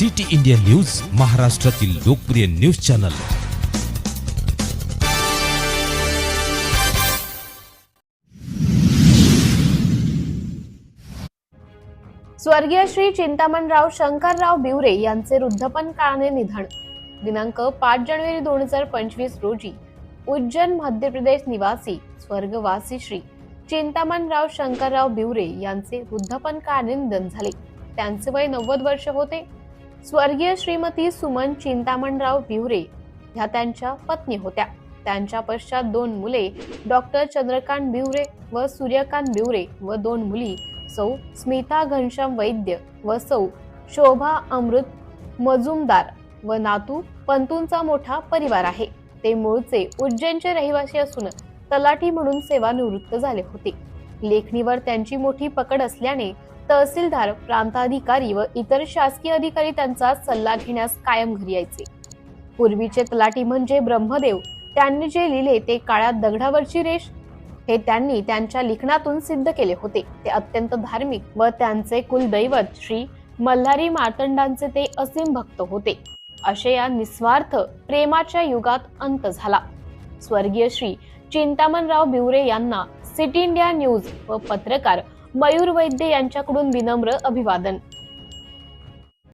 City India news महाराष्ट्रातील लोकप्रिय news channel. स्वर्गीय श्री चिंतामणराव शंकरराव बिवरे यांचे वृद्धपन काळाने निधन. दिनांक पाच जानेवारी दोन हजार पंचवीस रोजी उज्जैन मध्य प्रदेश निवासी स्वर्गवासी श्री चिंतामणराव शंकरराव बिवरे यांचे वृद्धपन काळाने निधन झाले. त्यांचे वय नव्वद वर्ष होते. स्वर्गीय श्रीमती सुमन चिंतामणराव बिवरे ह्या त्यांच्या पत्नी होत्या. त्यांच्या पश्चात दोन मुले डॉक्टर चंद्रकांत बिवरे व सूर्यकांत बिवरे व दोन मुली सौ स्मिता घनश्याम वैद्य व सौ शोभा अमृत मजुमदार व नातू पंतूंचा मोठा परिवार आहे. ते मूळचे उज्जैनचे रहिवासी असून तलाठी म्हणून सेवानिवृत्त झाले होते. लेखणीवर त्यांची मोठी पकड असल्याने तहसीलदार प्रांताधिकारी व इतर शासकीय अधिकारी त्यांचा सल्ला घेण्यास कायम घरी यायचे. पूर्वीचे तलाठी म्हणजे ब्रह्मदेव. त्यांनी जे लिहिले ते काळ्या दगडावरची रेष. हे त्यांनी त्यांच्या लिखाणातून सिद्ध केले होते. ते अत्यंत धार्मिक व त्यांचे कुलदैवत श्री मल्हारी मार्तंडांचे ते असीम भक्त होते. असे या निस्वार्थ प्रेमाच्या युगात अंत झाला. स्वर्गीय श्री चिंतामणराव बिवरे यांना सिटी इंडिया न्यूज व पत्रकार मयूर वैद्य यांच्याकडून विनम्र अभिवादन.